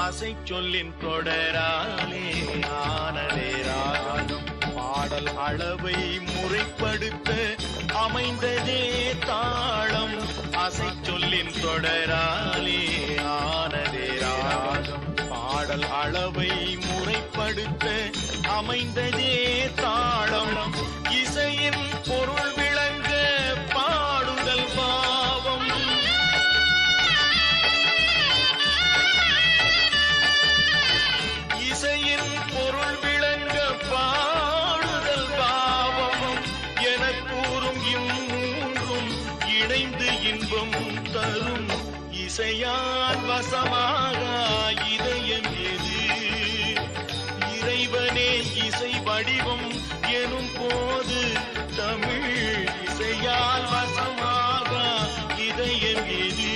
அசை சொல்லின் தொடராலே ஆனதே ராகம் பாடல் அளவை முறைப்படுத்த அமைந்ததே தாளம். அசை சொல்லின் தொடராலே ஆனதே ராகம் பாடல் அளவை முறைப்படுத்த அமைந்ததே இம்மூன்றும் இணைந்து இன்பம் தரும் இசையால் வசமாக இதயம் எது? இறைவனே இசை வடிவம் எனும் போது தமிழ் இசையால் வசமாக இதயம் எது?